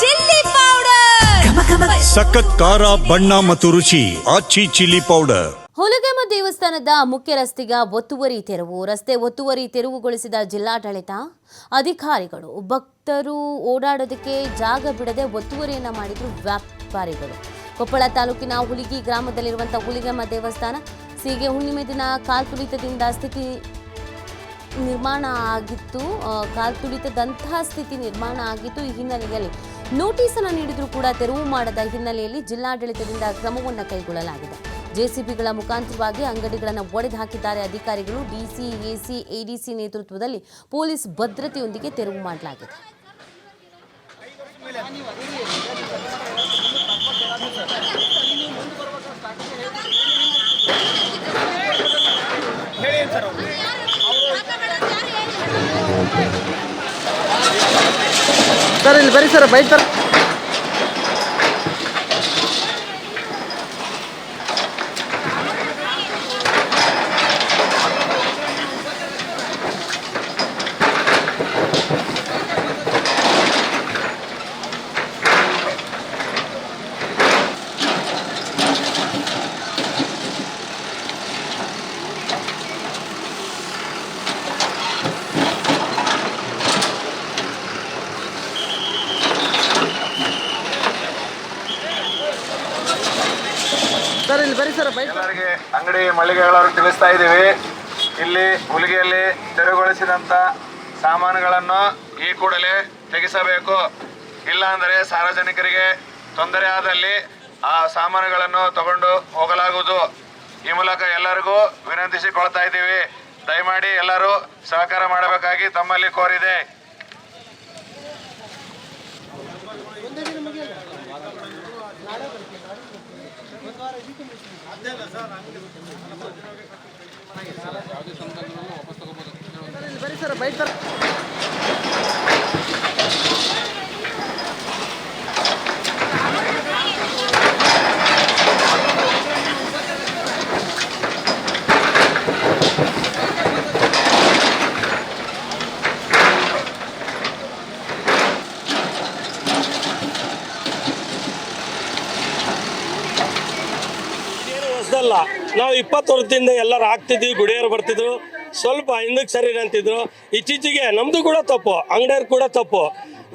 Chilli powder. ಸಖತ್ ಖಾರ ಬಣ್ಣ ಮತ್ತು ರುಚಿ ಆಚಿ ಚಿಲ್ಲಿ ಪೌಡರ್. ಹುಲಿಗೆಮ್ಮ ದೇವಸ್ಥಾನದ ಮುಖ್ಯ ರಸ್ತೆಗ ಒತ್ತುವರಿ ತೆರವು ರಸ್ತೆ ಒತ್ತುವರಿ ತೆರವುಗೊಳಿಸಿದ ಜಿಲ್ಲಾಡಳಿತ ಅಧಿಕಾರಿಗಳು ಭಕ್ತರು ಓಡಾಡೋದಕ್ಕೆ ಜಾಗ ಬಿಡದೆ ಒತ್ತುವರಿಯನ್ನ ಮಾಡಿದ್ರು ವ್ಯಾಪಾರಿಗಳು. ಕೊಪ್ಪಳ ತಾಲೂಕಿನ ಹುಲಿಗಿ ಗ್ರಾಮದಲ್ಲಿರುವಂತಹ ಹುಲಿಗಮ್ಮ ದೇವಸ್ಥಾನ ಸೀಗೆ ಹುಣ್ಣಿಮೆ ದಿನ ಕಾಲ್ತುಳಿತದಿಂದ ಸ್ಥಿತಿ ನಿರ್ಮಾಣ ಆಗಿತ್ತು. ಕಾಲ್ತುಳಿತದಂತಹ ಸ್ಥಿತಿ ನಿರ್ಮಾಣ ಆಗಿತ್ತು ಈ ಹಿನ್ನೆಲೆಯಲ್ಲಿ. ನೋಟಿಸ್ ಅನ್ನು ನೀಡಿದರೂ ಕೂಡ ತೆರವು ಮಾಡದ ಹಿನ್ನೆಲೆಯಲ್ಲಿ ಜಿಲ್ಲಾಡಳಿತದಿಂದ ಕ್ರಮವನ್ನು ಕೈಗೊಳ್ಳಲಾಗಿದೆ. ಜೆಸಿಬಿಗಳ ಮುಖಾಂತರವಾಗಿ ಅಂಗಡಿಗಳನ್ನು ಒಡೆದು ಹಾಕಿದ್ದಾರೆ ಅಧಿಕಾರಿಗಳು. ಡಿಸಿ, ಎಸಿ, ಎಡಿಸಿ ನೇತೃತ್ವದಲ್ಲಿ ಪೊಲೀಸ್ ಭದ್ರತೆಯೊಂದಿಗೆ ತೆರವು ಮಾಡಲಾಗಿದೆ. ಸರ್ ಇಲ್ಲಿ ಬರೀ ಸರ್ ಬೈಕ್ ಸರ್ ಇಲ್ಲಿ ಬರೀ ಸರ್ ಬೈಕ್ ಎಲ್ಲರಿಗೆ ಅಂಗಡಿ ಮಳಿಗೆಗಳವರು ತಿಳಿಸ್ತಾ ಇದ್ದೀವಿ. ಇಲ್ಲಿ ಹುಲಿಗೆಯಲ್ಲಿ ತೆರವುಗೊಳಿಸಿದಂಥ ಸಾಮಾನುಗಳನ್ನು ಈ ಕೂಡಲೇ ತೆಗೆಸಬೇಕು. ಇಲ್ಲಾಂದರೆ ಸಾರ್ವಜನಿಕರಿಗೆ ತೊಂದರೆ ಆದಲ್ಲಿ ಆ ಸಾಮಾನುಗಳನ್ನು ತಗೊಂಡು ಹೋಗಲಾಗುವುದು. ಈ ಮೂಲಕ ಎಲ್ಲರಿಗೂ ವಿನಂತಿಸಿಕೊಳ್ತಾ ಇದ್ದೀವಿ. ದಯಮಾಡಿ ಎಲ್ಲರೂ ಸಹಕಾರ ಮಾಡಬೇಕಾಗಿ ತಮ್ಮಲ್ಲಿ ಕೋರಿದೆ. ಬರೀ ಸರ್ ಬೈಕ್ ಸರ್ ಏನು ಹೊಸದಲ್ಲ ನಾವು ಇಪ್ಪತ್ತು ವರ್ಷದಿಂದ ಎಲ್ಲರೂ ಆಗ್ತಿದ್ವಿ ಗುಡಿಯರು ಬರ್ತಿದ್ರು. ಸ್ವಲ್ಪ ಹಿಂದಕ್ಕೆ ಸರಿ ಅಂತಿದ್ರು. ಇತ್ತೀಚೆಗೆ ನಮ್ಮದು ಕೂಡ ತಪ್ಪು, ಅಂಗಡಿಯವ್ರು ಕೂಡ ತಪ್ಪು.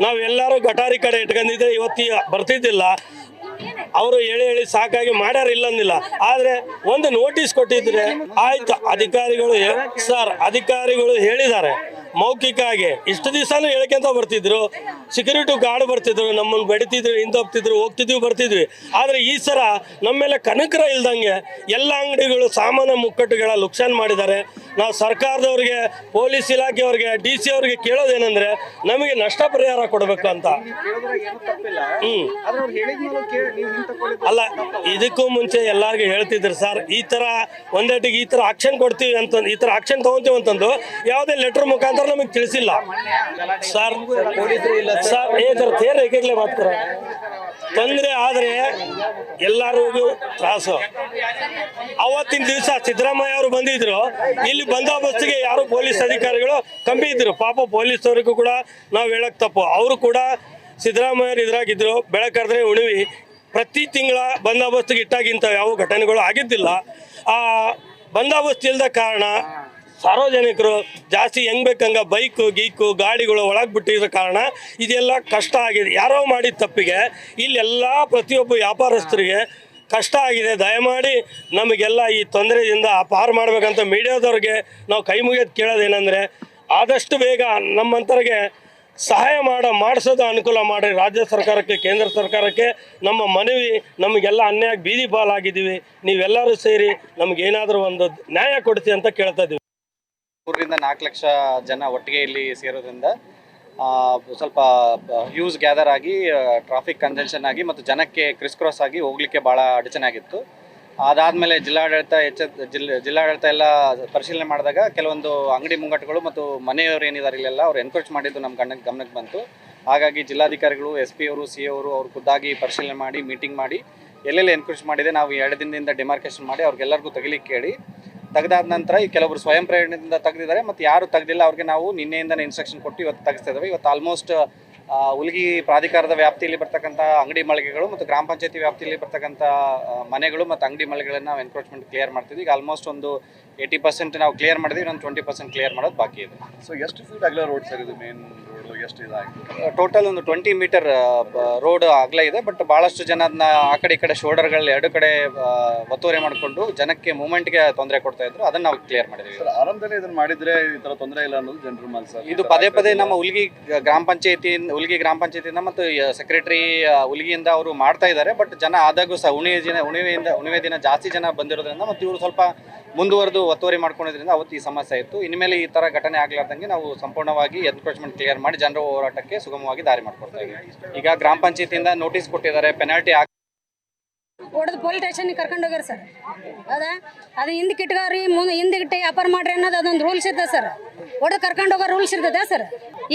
ನಾವೆಲ್ಲರೂ ಗಟಾರಿ ಕಡೆ ಇಟ್ಕೊಂಡಿದ್ರೆ ಇವತ್ತಿ ಬರ್ತಿದ್ದಿಲ್ಲ. ಅವರು ಹೇಳಿ ಹೇಳಿ ಸಾಕಾಗಿ ಮಾಡ್ಯಾರ ಇಲ್ಲಂದಿಲ್ಲ ಆದರೆ ಒಂದು ನೋಟಿಸ್ ಕೊಟ್ಟಿದ್ರೆ ಆಯ್ತು. ಅಧಿಕಾರಿಗಳು ಸರ್, ಅಧಿಕಾರಿಗಳು ಹೇಳಿದ್ದಾರೆ. ಮೌಖಿಕವಾಗಿ ಇಷ್ಟು ದಿವಸನೂ ಹೇಳ್ಕೊಂತ ಬರ್ತಿದ್ರು. ಸೆಕ್ಯೂರಿಟಿ ಗಾರ್ಡ್ ಬರ್ತಿದ್ರು ನಮ್ಮನ್ನು ಬಡಿತಿದ್ರು ಹಿಂದೋಗ್ತಿದ್ರು ಹೋಗ್ತಿದ್ವಿ, ಬರ್ತಿದ್ವಿ. ಆದರೆ ಈ ಸಲ ನಮ್ಮ ಮೇಲೆ ಕನಕರ ಇಲ್ದಂಗೆ ಎಲ್ಲ ಅಂಗಡಿಗಳು ಸಾಮಾನ್ಯ ಮುಕ್ಕಟ್ಟುಗಳ ಲುಕ್ಸಾನ್ ಮಾಡಿದ್ದಾರೆ. ನಾವು ಸರ್ಕಾರದವ್ರಿಗೆ, ಪೊಲೀಸ್ ಇಲಾಖೆಯವ್ರಿಗೆ, ಡಿ ಸಿ ಅವ್ರಿಗೆ ಕೇಳೋದೇನೆಂದ್ರೆ ನಮಗೆ ನಷ್ಟ ಪರಿಹಾರ ಕೊಡಬೇಕು ಅಂತ. ಹ್ಮ್. ಅಲ್ಲ, ಇದಕ್ಕೂ ಮುಂಚೆ ಎಲ್ಲರಿಗೂ ಹೇಳ್ತಿದ್ರು, ಸರ್, ಈ ತರ ಒಂದೇಟಿಗೆ ಈ ತರ ಆಕ್ಷನ್ ಕೊಡ್ತೀವಿ ಅಂತ, ಈ ತರ ಆಕ್ಷನ್ ತಗೊಂತೀವಿ ಅಂತಂದು ಯಾವುದೇ ಲೆಟರ್ ಮುಖಾಂತರ ನಮಗೆ ತಿಳಿಸಿಲ್ಲ. ಸರ್ ಸರ್, ಏ ತೇರ ಏಕೆಗ್ಲೆ ಮಾತ್ರ ತೊಂದರೆ ಆದ್ರೆ ಎಲ್ಲರೂ ತ್ರಾಸು. ಅವತ್ತಿನ ದಿವಸ ಸಿದ್ದರಾಮಯ್ಯ ಅವರು ಬಂದಿದ್ರು. ಇಲ್ಲಿ ಬಂದೋಬಸ್ತಿಗೆ ಯಾರು ಪೊಲೀಸ್ ಅಧಿಕಾರಿಗಳು ಕಂಬಿ ಇದ್ರು. ಪಾಪ ಪೊಲೀಸ್ ಅವರಿಗೂ ಕೂಡ ನಾವು ಹೇಳಕ್ ತಪ್ಪು. ಅವರು ಕೂಡ ಸಿದ್ದರಾಮಯ್ಯರು ಇದ್ರಾಗಿದ್ರು ಬೆಳಕರ್ದ್ರೆ ಉಳಿವಿ ಪ್ರತಿ ತಿಂಗಳ ಬಂದೋಬಸ್ತಿಗೆ ಇಟ್ಟಾಗಿಂತ ಯಾವ ಘಟನೆಗಳು ಆಗಿದ್ದಿಲ್ಲ. ಆ ಬಂದೋಬಸ್ತ್ ಇಲ್ಲದ ಕಾರಣ ಸಾರ್ವಜನಿಕರು ಜಾಸ್ತಿ ಹೆಂಗ್ ಬೇಕಂಗ ಬೈಕು, ಗೀಕು, ಗಾಡಿಗಳು ಒಳಗೆ ಬಿಟ್ಟಿರೋ ಕಾರಣ ಇದೆಲ್ಲ ಕಷ್ಟ ಆಗಿದೆ. ಯಾರೋ ಮಾಡಿದ ತಪ್ಪಿಗೆ ಇಲ್ಲೆಲ್ಲ ಪ್ರತಿಯೊಬ್ಬ ವ್ಯಾಪಾರಸ್ಥರಿಗೆ ಕಷ್ಟ ಆಗಿದೆ. ದಯಮಾಡಿ ನಮಗೆಲ್ಲ ಈ ತೊಂದರೆಯಿಂದ ಪಾರು ಮಾಡ್ಬೇಕಂತ ಮೀಡಿಯಾದವ್ರಿಗೆ ನಾವು ಕೈ ಮುಗಿಯೋದು ಕೇಳೋದೇನೆಂದರೆ, ಆದಷ್ಟು ಬೇಗ ನಮ್ಮಂತರಿಗೆ ಸಹಾಯ ಮಾಡ, ಮಾಡಿಸೋದು ಅನುಕೂಲ ಮಾಡಿ ರಾಜ್ಯ ಸರ್ಕಾರಕ್ಕೆ, ಕೇಂದ್ರ ಸರ್ಕಾರಕ್ಕೆ ನಮ್ಮ ಮನವಿ, ನಮಗೆಲ್ಲ ಅನ್ಯಾಯ ಬೀದಿ ಪಾಲಾಗಿದ್ದೀವಿ. ನೀವೆಲ್ಲರೂ ಸೇರಿ ನಮಗೇನಾದರೂ ಒಂದು ನ್ಯಾಯ ಕೊಡ್ತೀವಿ ಅಂತ ಕೇಳ್ತಾ ಇದ್ದೀವಿ. ಮೂರರಿಂದ ನಾಲ್ಕು ಲಕ್ಷ ಜನ ಒಟ್ಟಿಗೆ ಇಲ್ಲಿ ಸೇರೋದ್ರಿಂದ ಸ್ವಲ್ಪ ಯೂಸ್ ಗ್ಯಾದರ್ ಆಗಿ ಟ್ರಾಫಿಕ್ ಕಂಜೆನ್ಷನ್ ಆಗಿ ಮತ್ತು ಜನಕ್ಕೆ ಕ್ರಿಸ್ ಕ್ರಾಸ್ ಆಗಿ ಹೋಗ್ಲಿಕ್ಕೆ ಭಾಳ ಅಡಚಣೆ ಆಗಿತ್ತು. ಅದಾದಮೇಲೆ ಜಿಲ್ಲಾಡಳಿತ ಹೆಚ್ಚ ಜಿಲ್ಲೆ ಜಿಲ್ಲಾಡಳಿತ ಎಲ್ಲ ಪರಿಶೀಲನೆ ಮಾಡಿದಾಗ ಕೆಲವೊಂದು ಅಂಗಡಿ ಮುಂಗಟ್ಟುಗಳು ಮತ್ತು ಮನೆಯವರು ಏನಿದ್ದಾರೆ ಇಲ್ಲೆಲ್ಲ ಅವ್ರು ಎನ್ಕರೇಜ್ ಮಾಡಿದ್ದು ನಮ್ಮ ಗಣ ಗಮನಕ್ಕೆ ಬಂತು. ಹಾಗಾಗಿ ಜಿಲ್ಲಾಧಿಕಾರಿಗಳು ಎಸ್ ಪಿ ಅವರು ಸಿ ಅವರು ಅವ್ರು ಖುದ್ದಾಗಿ ಪರಿಶೀಲನೆ ಮಾಡಿ ಮೀಟಿಂಗ್ ಮಾಡಿ ಎಲ್ಲೆಲ್ಲಿ ಎನ್ಕರೇಜ್ ಮಾಡಿದೆ ನಾವು ಎರಡು ದಿನದಿಂದ ಡಿಮಾರ್ಕೇಶನ್ ಮಾಡಿ ಅವ್ರಿಗೆಲ್ಲರಿಗೂ ತೆಗಿಲಿಕ್ಕೆ ಹೇಳಿ ತೆಗೆದಾದ ನಂತರ ಈ ಕೆಲವರು ಸ್ವಯಂ ಪ್ರೇರಣೆಯಿಂದ ತೆಗೆದಿದ್ದಾರೆ, ಮತ್ತು ಯಾರು ತೆಗೆದಿಲ್ಲ ಅವ್ರಿಗೆ ನಾವು ನಿನ್ನೆಯಿಂದ ಇನ್ಸ್ಟ್ರಕ್ಷನ್ ಕೊಟ್ಟು ಇವತ್ತು ತೆಗೆಸ್ತಾ ಇದ್ದಾವೆ ಇವತ್ತು ಆಲ್ಮೋಸ್ಟ್ ಉಲ್ಗಿ ಪ್ರಾಧಿಕಾರದ ವ್ಯಾಪ್ತಿಯಲ್ಲಿ ಬರ್ತಕ್ಕಂಥ ಅಂಗಡಿ ಮಳಿಗೆಗಳು ಮತ್ತು ಗ್ರಾಮ ಪಂಚಾಯತಿ ವ್ಯಾಪ್ತಿಯಲ್ಲಿ ಬರ್ತಕ್ಕಂಥ ಮನೆಗಳು ಮತ್ತು ಅಂಗಡಿ ಮಳಿಗೆಗಳನ್ನು ನಾವು ಎನ್ಕ್ರೋಚ್ಮೆಂಟ್ ಕ್ಲಿಯರ್ ಮಾಡ್ತಿದ್ವಿ. ಈಗ ಆಲ್ಮೋಸ್ಟ್ ಒಂದು ಏಯ್ಟಿ ಪರ್ಸೆಂಟ್ ನಾವು ಕ್ಲಿಯರ್ ಮಾಡಿದ್ವಿ, ಇನ್ನೊಂದು ಟ್ವೆಂಟಿ ಪರ್ಸೆಂಟ್ ಕ್ಲಿಯರ್ ಮಾಡೋದು ಬಾಕಿ ಇದೆ. ಸೊ ಎಷ್ಟು ಫೀಟ್ ಅಗಲ ರೋಡ್ ಸರ್ ಇದು ಮೇನ್ ಎಷ್ಟು ಇದಾಗಿದೆ ಟೋಟಲ್ ಒಂದು ಟ್ವೆಂಟಿ ಮೀಟರ್ ರೋಡ್ ಆಗಲೇ ಇದೆ ಬಟ್ ಭಾಳಷ್ಟು ಜನ ಅದನ್ನ ಆ ಕಡೆ ಈ ಕಡೆ ಶೋಲ್ಡರ್ಗಳು ಎರಡು ಕಡೆ ಒತ್ತುವರಿ ಮಾಡಿಕೊಂಡು ಜನಕ್ಕೆ ಮೂವ್ಮೆಂಟ್ಗೆ ತೊಂದರೆ ಕೊಡ್ತಾ ಇದ್ರು. ಅದನ್ನ ನಾವು ಕ್ಲಿಯರ್ ಮಾಡಿದ್ವಿ. ಆರಂಭದಲ್ಲಿ ಇದನ್ನ ಮಾಡಿದ್ರೆ ಈ ತರ ತೊಂದರೆ ಇಲ್ಲ ಅನ್ನೋದು ಜನರು ಮನಸ್ಸು ಇದು ಪದೇ ಪದೇ ನಮ್ಮ ಉಲ್ಗಿ ಗ್ರಾಮ ಪಂಚಾಯತಿ ಉಲ್ಗಿ ಗ್ರಾಮ ಪಂಚಾಯತಿಯಿಂದ ಮತ್ತು ಸೆಕ್ರೆಟರಿ ಉಲ್ಗಿಯಿಂದ ಅವರು ಮಾಡ್ತಾ ಇದ್ದಾರೆ ಬಟ್ ಜನ ಆದಾಗೂ ಸಹ ಉಣಿವೆ ದಿನ ಉಣಿವೆಯಿಂದ ಉಣಿವೆ ದಿನ ಜಾಸ್ತಿ ಜನ ಬಂದಿರೋದ್ರಿಂದ ಮತ್ತು ಇವರು ಸ್ವಲ್ಪ ಮುಂದುವರೆದು ಒತ್ತುವರಿ ಮಾಡ್ಕೊಂಡಿದ್ರಿಂದ ಅವತ್ತು ಈ ಸಮಸ್ಯೆ ಇತ್ತು. ಇನ್ಮೇಲೆ ಈ ಥರ ಘಟನೆ ಆಗ್ಲಾರ್ದಂಗೆ ನಾವು ಸಂಪೂರ್ಣವಾಗಿ ಎನ್ಕ್ರೋಚ್ಮೆಂಟ್ ಕ್ಲಿಯರ್ ಮಾಡಿ ಜನರ ಹೋರಾಟಕ್ಕೆ ಸುಗಮವಾಗಿ ದಾರಿ ಮಾಡ್ಕೊಡ್ತಾ ಇದ್ದೀವಿ. ಈಗ ಗ್ರಾಮ ಪಂಚಾಯತಿಯಿಂದ ನೋಟಿಸ್ ಕೊಟ್ಟಿದ್ದಾರೆ ಪೆನಾಲ್ಟಿ ಹೊಡೆದು ಪೊಲೀಸ್ ಸ್ಟೇಷನ್ಗೆ ಕರ್ಕೊಂಡು ಹೋಗ್ಯಾರ ಸರ್. ಹೌದಾ ಅದು ಹಿಂದಕ್ಕೆ ಇಟ್ಕೋರಿ ಮುಂದೆ ಹಿಂದಕ್ಕೆ ವ್ಯಾಪಾರ ಮಾಡ್ರಿ ಅನ್ನೋದು ಅದೊಂದು ರೂಲ್ಸ್ ಇರ್ತದೆ ಸರ್. ಹೊಡೆದು ಕರ್ಕೊಂಡು ಹೋಗೋ ರೂಲ್ಸ್ ಇರ್ತದೆ ಸರ್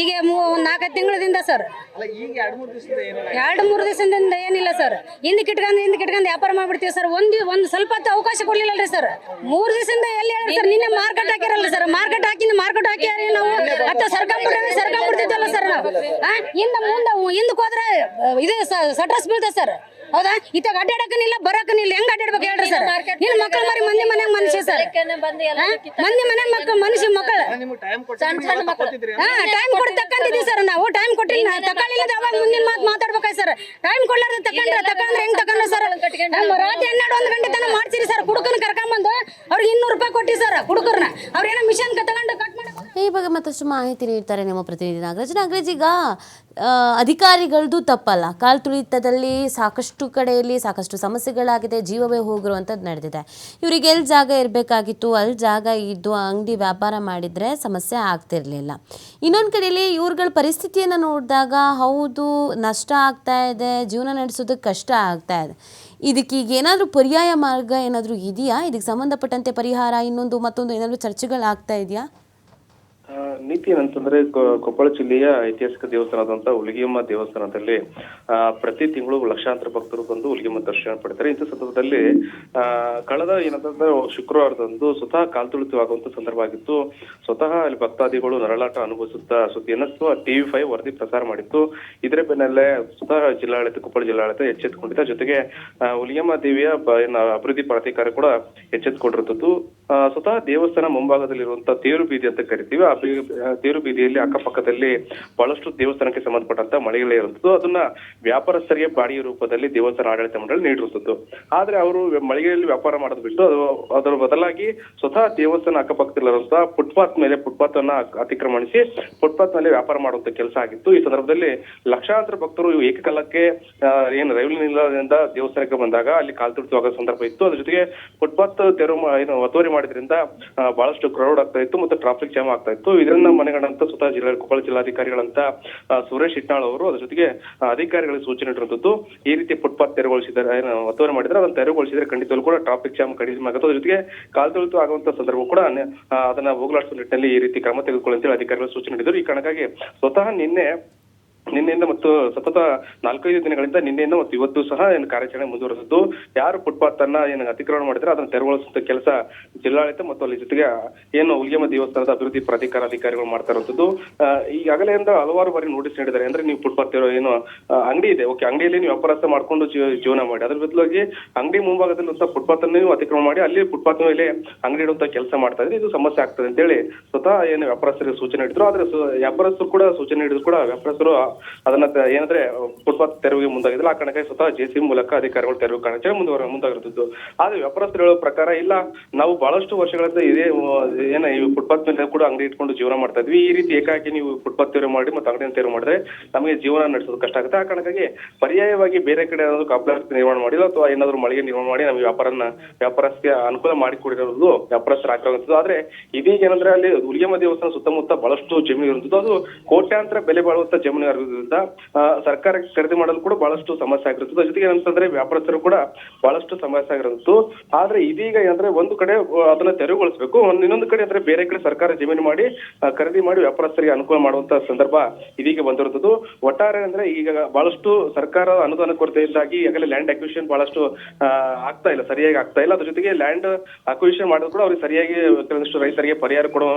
ಈಗ ಮೂ ಒಂದು ನಾಲ್ಕೈದು ತಿಂಗಳಿಂದ ಸರ್ ಅಲ್ಲ ಈಗ ಎರಡು ಮೂರು ದಿವಸದಿಂದ ಏನಿಲ್ಲ. ಸರ್ ಹಿಂದಕ್ಕೆ ಇಟ್ಕೊಂಡು ಹಿಂದಕ್ಕೆ ಇಟ್ಕೊಂಡು ವ್ಯಾಪಾರ ಮಾಡ್ಬಿಡ್ತೀವಿ ಸರ್ ಒಂದು ಒಂದು ಸ್ವಲ್ಪ ಹೊತ್ತು ಅವಕಾಶ ಕೊಡ್ಲಿಲ್ಲ ಸರ್ ಮೂರು ದಿವಸದಿಂದ ಎಲ್ಲಿ ಹೇಳಿ ಸರ್ ನಿನ್ನೆ ಮಾರ್ಕೆಟ್ ಹಾಕಿರಲ್ಲ ಸರ್ ಮಾರ್ಕೆಟ್ ಹಾಕಿಂದ ಮಾರ್ಕೆಟ್ ಹಾಕಿ ನಾವು. ಹತ್ತ ಸರ್ಕೊಂಡ್ಬಿಟ್ರೆ ಸರ್ಕೊಂಡ್ಬಿಡ್ತಿದ್ದಲ್ಲ ಸರ್ ನಾವು. ಹಿಂದ ಮುಂದೆ ಹಿಂದಕ್ಕೆ ಹೋದ್ರೆ ಇದು ಸಟ್ರಸ್ ಬೀಳ್ತದೆ ಸರ್ ಹೌದಾ? ಇತ್ತಾಗ ಅಡ್ಡಾಡಕನಿಲ್ಲ ಬರಕನಿಲ್ಲ ಹೆಂಗ್ ಅಡ್ಡಾಡ್ಬೇಕು ಹೇಳ್ರಿ ಸರ್ ನಿನ್ನ ಮಕ್ಕಳು ಮರಿ ಮಂದಿ ಮನ್ಯಾಗ ಮನುಷ್ಯ ಸರ್? ಮಂದಿ ಮನೆ ಮಕ್ಕಳು ಮನುಷ್ಯ ಮಕ್ಕಳು ಟೈಮ್ ಕೊಟ್ಟಿದ್ರಿ ಹಾ ಟೈಮ್ ಕೊಟ್ಟು ತಕ್ಕಂತಿದ್ವಿ ಸರ್ ನಾವು ಟೈಮ್ ಕೊಟ್ಟಿಲ್ಲ. ತಕೊಳ್ಳಿಲ್ಲ ಅವಾಗ ಮುಂದಿನ ಮಾತು ಮಾತಾಡ್ಬೇಕಾಯ್ ಸರ್. ಟೈಮ್ ಕೊಡ್ಲಾರ್ದ ತಕೊಂಡ್ರೆ ತಕೊಂಡ್ರೆ ಹೆಂಗ್ ತಕೊಂಡ್ರೆ ಸರ್? ನಮ್ಮ ರಾತ್ರಿ ಹನ್ನೆರಡು ಒಂದು ಗಂಟೆ ತನಕ ಮಾಡ್ಸಿರಿ ಸರ್ ಕುಡುಕನ ಕರ್ಕೊಂಬಂದು ಅವ್ರಿಗೆ ಇನ್ನೂರು ರೂಪಾಯಿ ಕೊಟ್ಟಿ ಸರ್ ಕುಡುಕರ್ನ ಅವ್ರೇನೋ ಮಿಷನ್ ತಗೊಂಡು ಈ ಬಗ್ಗೆ ಮತ್ತಷ್ಟು ಮಾಹಿತಿ ನೀಡ್ತಾರೆ ನಮ್ಮ ಪ್ರತಿನಿಧಿ ನಾಗರಾಜ್. ನಾಗರಾಜ್ ಈಗ ಅಧಿಕಾರಿಗಳದ್ದು ತಪ್ಪಲ್ಲ. ಕಾಲ್ ತುಳಿತದಲ್ಲಿ ಸಾಕಷ್ಟು ಕಡೆಯಲ್ಲಿ ಸಾಕಷ್ಟು ಸಮಸ್ಯೆಗಳಾಗಿದೆ ಜೀವವೇ ಹೋಗಿರುವಂಥದ್ದು ನಡೆದಿದೆ. ಇವರಿಗೆ ಎಲ್ಲಿ ಜಾಗ ಇರಬೇಕಾಗಿತ್ತು ಅಲ್ಲಿ ಜಾಗ ಇದ್ದು ಅಂಗಡಿ ವ್ಯಾಪಾರ ಮಾಡಿದರೆ ಸಮಸ್ಯೆ ಆಗ್ತಿರಲಿಲ್ಲ. ಇನ್ನೊಂದು ಕಡೆಯಲ್ಲಿ ಇವ್ರುಗಳ ಪರಿಸ್ಥಿತಿಯನ್ನು ನೋಡಿದಾಗ ಹೌದು ನಷ್ಟ ಆಗ್ತಾ ಇದೆ ಜೀವನ ನಡೆಸೋದಕ್ಕೆ ಕಷ್ಟ ಆಗ್ತಾ ಇದೆ. ಇದಕ್ಕೆ ಈಗ ಏನಾದರೂ ಪರ್ಯಾಯ ಮಾರ್ಗ ಏನಾದರೂ ಇದೆಯಾ? ಇದಕ್ಕೆ ಸಂಬಂಧಪಟ್ಟಂತೆ ಪರಿಹಾರ ಇನ್ನೊಂದು ಮತ್ತೊಂದು ಏನಾದರೂ ಚರ್ಚೆಗಳಾಗ್ತಾ ಇದೆಯಾ? ಆ, ನೀತಿ ಏನಂತಂದ್ರೆ ಕೊಪ್ಪಳ ಜಿಲ್ಲೆಯ ಐತಿಹಾಸಿಕ ದೇವಸ್ಥಾನದಂತ ಹುಲಿಗೆಮ್ಮ ದೇವಸ್ಥಾನದಲ್ಲಿ ಪ್ರತಿ ತಿಂಗಳು ಲಕ್ಷಾಂತರ ಭಕ್ತರು ಬಂದು ಹುಲಿಗೆಮ್ಮ ದರ್ಶನ ಪಡಿತಾರೆ. ಇಂಥ ಸಂದರ್ಭದಲ್ಲಿ ಕಳೆದ ಏನಂತಂದ್ರೆ ಶುಕ್ರವಾರದಂದು ಸ್ವತಃ ಕಾಲ್ತುಳಿತವಾಗುವಂತ ಸಂದರ್ಭ ಆಗಿತ್ತು. ಸ್ವತಃ ಅಲ್ಲಿ ಭಕ್ತಾದಿಗಳು ನರಳಾಟ ಅನುಭವಿಸುತ್ತಾ ಸುದ್ದಿಯನ್ನು ಟಿವಿ ಫೈವ್ ವರದಿ ಪ್ರಸಾರ ಮಾಡಿತ್ತು. ಇದರ ಬೆನ್ನಲ್ಲೇ ಸ್ವತಃ ಜಿಲ್ಲಾಡಳಿತ ಕೊಪ್ಪಳ ಜಿಲ್ಲಾಡಳಿತ ಎಚ್ಚೆತ್ತುಕೊಂಡಿದ್ದ ಜೊತೆಗೆ ಹುಲಿಗೆಮ್ಮ ದೇವಿಯ ಅಭಿವೃದ್ಧಿ ಪ್ರಾಧಿಕಾರ ಕೂಡ ಎಚ್ಚೆತ್ತುಕೊಂಡಿರುತ್ತದೆ ಆ, ಸ್ವತಃ ದೇವಸ್ಥಾನ ಮುಂಭಾಗದಲ್ಲಿರುವಂತಹ ತೇರು ಬೀದಿ ಅಂತ ಕರಿತೀವಿ. ಆ ತೇರು ಬೀದಿಯಲ್ಲಿ ಅಕ್ಕಪಕ್ಕದಲ್ಲಿ ಬಹಳಷ್ಟು ದೇವಸ್ಥಾನಕ್ಕೆ ಸಂಬಂಧಪಟ್ಟಂತ ಮಳಿಗೆಗಳೇ ಇರುತ್ತದ್ದು ಅದನ್ನ ವ್ಯಾಪಾರಸ್ಥರಿಗೆ ಬಾಡಿಗೆ ರೂಪದಲ್ಲಿ ದೇವಸ್ಥಾನ ಆಡಳಿತ ಮಂಡಳಿ ನೀಡಿರುತ್ತದ್ದು ಆದ್ರೆ ಅವರು ಮಳಿಗೆಯಲ್ಲಿ ವ್ಯಾಪಾರ ಮಾಡೋದು ಬಿಟ್ಟು ಅದು, ಅದರ ಬದಲಾಗಿ ಸ್ವತಃ ದೇವಸ್ಥಾನ ಅಕ್ಕಪಕ್ಕದಲ್ಲಿರುವಂತಹ ಫುಟ್ಪಾತ್ ಮೇಲೆ ಫುಟ್ಪಾತ್ ಅನ್ನ ಅತಿಕ್ರಮಣಿಸಿ ಫುಟ್ಪಾತ್ ಮೇಲೆ ವ್ಯಾಪಾರ ಮಾಡುವಂತ ಕೆಲಸ ಆಗಿತ್ತು. ಈ ಸಂದರ್ಭದಲ್ಲಿ ಲಕ್ಷಾಂತರ ಭಕ್ತರು ಏಕಕಾಲಕ್ಕೆ ಏನು ರೈಲು ನಿಲ್ದಾಣದಿಂದ ದೇವಸ್ಥಾನಕ್ಕೆ ಬಂದಾಗ ಅಲ್ಲಿ ಕಾಲ್ ತುಡಿಸುವಾಗ ಸಂದರ್ಭ ಇತ್ತು. ಅದ್ರ ಜೊತೆಗೆ ಫುಟ್ಪಾತ್ ತೆರವು ಏನು ಒತ್ತುವರಿ ಮಾಡಿದ್ರಿಂದ ಬಹಳಷ್ಟು ಕ್ರೌಡ್ ಆಗ್ತಾ ಇತ್ತು ಮತ್ತು ಟ್ರಾಫಿಕ್ ಜಾಮ್ ಆಗ್ತಾ ಇತ್ತು. ಇದರಿಂದ ಮನೆಗಂಡಂತ ಸ್ವತಃ ಜಿಲ್ಲಾ, ಕೊಪ್ಪಳ ಜಿಲ್ಲಾಧಿಕಾರಿಗಳಂತ ಸುರೇಶ್ ಇಟ್ನಾಳ್ ಅವರು ಅದ್ರ ಜೊತೆಗೆ ಅಧಿಕಾರಿಗಳಿಗೆ ಸೂಚನೆ ನೀಡುವಂಥದ್ದು ಈ ರೀತಿ ಫುಟ್ಪಾತ್ ತೆರವುಗೊಳಿಸಿದ್ದಾರೆ, ಏನು, ಒತ್ತುವರಿ ಮಾಡಿದ್ರೆ ಅದನ್ನು ತೆರವುಗೊಳಿಸಿದ್ರೆ ಖಂಡಿತವಾಗ್ಲೂ ಕೂಡ ಟ್ರಾಫಿಕ್ ಜಾಮ್ ಕಡಿಮೆ ಆಗುತ್ತೆ. ಅದ್ರ ಜೊತೆಗೆ ಕಾಲ್ತೊಳಿತು ಆಗುವಂತ ಸಂದರ್ಭ ಕೂಡ ಅದನ್ನ ಹೋಗಲಾಡಿಸುವ ನಿಟ್ಟಿನಲ್ಲಿ ಈ ರೀತಿ ಕ್ರಮ ತೆಗೆದುಕೊಳ್ಳುವಂತೇಳಿ ಅಧಿಕಾರಿಗಳು ಸೂಚನೆ ನೀಡಿದರು. ಈ ಕಾರಣಕ್ಕಾಗಿ ಸ್ವತಃ ನಿನ್ನೆ ನಿನ್ನೆಯಿಂದ ಮತ್ತು ಸತತ ನಾಲ್ಕೈದು ದಿನಗಳಿಂದ ನಿನ್ನೆಯಿಂದ ಮತ್ತು ಇವತ್ತು ಸಹ ಏನು ಕಾರ್ಯಾಚರಣೆ ಮುಂದುವರೆಸಿದ್ದು. ಯಾರು ಫುಟ್ಪಾತ್ ಅನ್ನ ಏನು ಅತಿಕ್ರಮಣ ಮಾಡಿದ್ರೆ, ಅದನ್ನು ತೆರವುಗೊಳಿಸುವಂತ ಕೆಲಸ ಜಿಲ್ಲಾಡಳಿತ ಮತ್ತು ಅಲ್ಲಿ ಜೊತೆಗೆ ಏನು ಉದ್ಯಮ ದೇವಸ್ಥಾನದ ಅಭಿವೃದ್ಧಿ ಪ್ರಾಧಿಕಾರ ಅಧಿಕಾರಿಗಳು ಮಾಡ್ತಾ ಇರುವಂತದ್ದು. ಈಗಾಗಲೇ ಇಂದ ಹಲವಾರು ಬಾರಿ ನೋಟಿಸ್ ನೀಡಿದ್ದಾರೆ. ಅಂದ್ರೆ ನೀವು ಫುಟ್ಪಾತ್ ಏನು ಅಂಗಡಿ ಇದೆ. ಓಕೆ, ಅಂಗಡಿಯಲ್ಲಿ ನೀವು ವ್ಯಾಪಾರಸ್ಥ ಮಾಡ್ಕೊಂಡು ಜೀವ- ಜೀವನ ಮಾಡಿ. ಅದ್ರ ಬದಲಾಗಿ ಅಂಗಡಿ ಮುಂಭಾಗದಲ್ಲಿ ಫುಟ್ಪಾತ್ ಅನ್ನು ನೀವು ಮಾಡಿ, ಅಲ್ಲಿ ಫುಟ್ಪಾತ್ ಮೇಲೆ ಅಂಗಡಿ ಇಡುವಂತ ಕೆಲಸ ಮಾಡ್ತಾ ಇದ್ರೆ ಇದು ಸಮಸ್ಯೆ ಆಗ್ತದೆ ಅಂತ ಹೇಳಿ ಸ್ವತಃ ಏನು ವ್ಯಾಪಾರಸ್ಥರಿಗೆ ಸೂಚನೆ ನೀಡಿದ್ರು. ಆದ್ರೆ ವ್ಯಾಪಾರಸ್ಥರು ಕೂಡ ಸೂಚನೆ ನೀಡಿದ್ರು ಕೂಡ ವ್ಯಾಪಾರಸ್ಥರು ಅದನ್ನ ಏನಂದ್ರೆ, ಫುಟ್ಪಾತ್ ತೆರವಿಗೆ ಮುಂದಾಗಿದ್ದಿಲ್ಲ. ಆ ಕಾರಣಕ್ಕಾಗಿ ಸ್ವತಃ ಜೆಸಿ ಮೂಲಕ ಅಧಿಕಾರಿಗಳು ತೆರವು ಕಾರಣ ಮುಂದುವರ ಮುಂದಾಗಿರುತ್ತಿದ್ದು. ಆದ್ರೆ ವ್ಯಾಪಾರಸ್ಥರು ಹೇಳೋ ಪ್ರಕಾರ ಇಲ್ಲ. ನಾವು ಬಹಳಷ್ಟು ವರ್ಷಗಳಿಂದ ಇದೇ ಏನ ಈ ಫುಟ್ಪಾತ್ ಮೇಲೆ ಕೂಡ ಅಂಗಡಿ ಇಟ್ಕೊಂಡು ಜೀವನ ಮಾಡ್ತಾ ಇದ್ವಿ. ಈ ರೀತಿ ಏಕಾಕಿ ನೀವು ಫುಟ್ಪಾತ್ ತೆರವು ಮಾಡಿ ಮತ್ತೆ ಅಂಗಡಿಯನ್ನು ತೆರವು ಮಾಡಿದ್ರೆ ನಮಗೆ ಜೀವನ ನಡೆಸೋದು ಕಷ್ಟ ಆಗುತ್ತೆ. ಆ ಕಾರಣಕ್ಕಾಗಿ ಪರ್ಯಾಯವಾಗಿ ಬೇರೆ ಕಡೆ ಏನಾದ್ರು ಕಾಂಪ್ಲೆಕ್ಸ್ ನಿರ್ಮಾಣ ಮಾಡಿಲ್ಲ ಅಥವಾ ಏನಾದ್ರು ಮಳಿಗೆ ನಿರ್ಮಾಣ ಮಾಡಿ ನಮಗೆ ವ್ಯಾಪಾರನ ವ್ಯಾಪಾರಸ್ಥೆ ಅನುಕೂಲ ಮಾಡಿಕೊಡಿರೋದು ವ್ಯಾಪಾರಸ್ಥರ ಆಗ್ರಹಿಸುದು ಆದ್ರೆ ಇದೀಗ ಏನಂದ್ರೆ ಅಲ್ಲಿ ಉಲಿಯಮ್ಮ ದೇವಸ್ಥಾನ ಸುತ್ತಮುತ್ತ ಬಹಳಷ್ಟು ಜಮೀನು ಇರುತ್ತದೆ ಅದು ಕೋಟ್ಯಾಂತರ ಬೆಲೆ ಬಾಳುವಂತ ಜಮೀನು ಇರೋದ್ರಿಂದ ಸರ್ಕಾರ ಖರೀದಿ ಮಾಡಲು ಕೂಡ ಬಹಳಷ್ಟು ಸಮಸ್ಯೆ ಆಗಿರುತ್ತದೆ. ಜೊತೆಗೆ ಏನಂತಂದ್ರೆ ವ್ಯಾಪಾರಸ್ಥರು ಕೂಡ ಬಹಳಷ್ಟು ಸಮಸ್ಯೆ ಆಗಿರುತ್ತು ಆದ್ರೆ ಇದೀಗ ಅಂದ್ರೆ ಒಂದು ಕಡೆ ಅದನ್ನ ತೆರವುಗೊಳಿಸಬೇಕು. ಒಂದ್, ಇನ್ನೊಂದು ಕಡೆ ಅಂದ್ರೆ ಬೇರೆ ಕಡೆ ಸರ್ಕಾರ ಜಮೀನು ಮಾಡಿ ಖರೀದಿ ಮಾಡಿ ವ್ಯಾಪಾರಸ್ಥರಿಗೆ ಅನುಕೂಲ ಮಾಡುವಂತ ಸಂದರ್ಭ ಇದೀಗ ಬಂದಿರುತ್ತದೆ ಒಟ್ಟಾರೆ ಅಂದ್ರೆ ಈಗ ಬಹಳಷ್ಟು ಸರ್ಕಾರ ಅನುದಾನ ಕೊರತೆಯಿಂದಾಗಿ ಈಗಾಗಲೇ ಲ್ಯಾಂಡ್ ಅಕ್ವಿಷನ್ ಬಹಳಷ್ಟು ಆಗ್ತಾ ಇಲ್ಲ, ಸರಿಯಾಗಿ ಆಗ್ತಾ ಇಲ್ಲ. ಅದ್ರ ಜೊತೆಗೆ ಲ್ಯಾಂಡ್ ಅಕ್ವಿಷನ್ ಮಾಡಿದ್ರು ಕೂಡ ಅವ್ರಿಗೆ ಸರಿಯಾಗಿ ಕೆಲವೊಂದಿಷ್ಟು ರೈತರಿಗೆ ಪರಿಹಾರ ಕೊಡುವ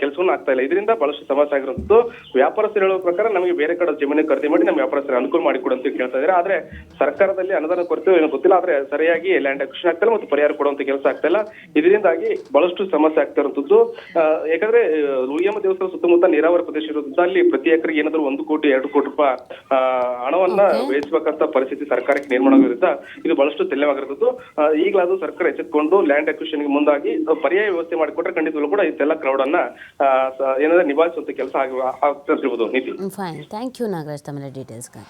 ಕೆಲಸವನ್ನು ಆಗ್ತಾ ಇಲ್ಲ. ಇದರಿಂದ ಬಹಳಷ್ಟು ಸಮಸ್ಯೆ ಆಗಿರುವಂತದ್ದು ವ್ಯಾಪಾರಸ್ಥರು ಹೇಳುವ ಪ್ರಕಾರ ನಮಗೆ ಬೇರೆ ಕಡೆ ಜಮೀನು ಖರೀದಿ ಮಾಡಿ ನಮ್ಮ ವ್ಯಾಪಾರಸ್ಥರಿಗೆ ಅನುಕೂಲ ಮಾಡಿಕೊಡು ಅಂತ ಕೇಳ್ತಾ ಇದ್ದಾರೆ. ಆದ್ರೆ ಸರ್ಕಾರದಲ್ಲಿ ಅನುದಾನ ಕೊರತೆ ಏನೋ ಗೊತ್ತಿಲ್ಲ ಆದ್ರೆ ಸರಿಯಾಗಿ ಲ್ಯಾಂಡ್ ಅಕ್ಷನ್ ಆಗ್ತಿಲ್ಲ ಮತ್ತು ಪರಿಹಾರ ಕೊಡುವಂತ ಕೆಲಸ ಆಗ್ತಾ ಇಲ್ಲ. ಇದರಿಂದಾಗಿ ಬಹಳಷ್ಟು ಸಮಸ್ಯೆ ಆಗ್ತಾ ಇರುವಂತದ್ದು. ಯಾಕಂದ್ರೆ ಉಯ್ಯಮ ದೇವಸ್ಥಾನ ಸುತ್ತಮುತ್ತ ನೀರಾವರಿ ಪ್ರದೇಶ ಇರೋದ್ರಿಂದ ಅಲ್ಲಿ ಪ್ರತಿ ಎಕರೆಗೆ ಏನಾದ್ರು ಒಂದು ಕೋಟಿ ಎರಡು ಕೋಟಿ ರೂಪಾಯಿ ಹಣವನ್ನ ವ್ಯಯಿಸಬೇಕಂತ ಪರಿಸ್ಥಿತಿ ಸರ್ಕಾರಕ್ಕೆ ನಿರ್ಮಾಣ ಇದು ಬಹಳಷ್ಟು ತೆಲ್ಲವಾಗಿರುತ್ತದ್ದು ಈಗಲಾದ್ರೂ ಸರ್ಕಾರ ಎಚ್ಚೆತ್ಕೊಂಡು ಲ್ಯಾಂಡ್ ಅಕ್ವಿಷನ್ಗೆ ಮುಂದಾಗಿ ಪರ್ಯಾಯ ವ್ಯವಸ್ಥೆ ಮಾಡಿಕೊಟ್ರೆ ಖಂಡಿತವಾಗ್ಲೂ ಕೂಡ ಇದೆಲ್ಲ ಕ್ರೌಡ್ ಅನ್ನ ಏನಾದ್ರೆ ನಿಭಾಯಿಸುವಂತ ಕೆಲಸ ಆಗಿರ್ಬೋದು ಆಗ್ತಿರ್ಬೋದು ನೀತಿ. Thank you Nagaraj Tamil details का?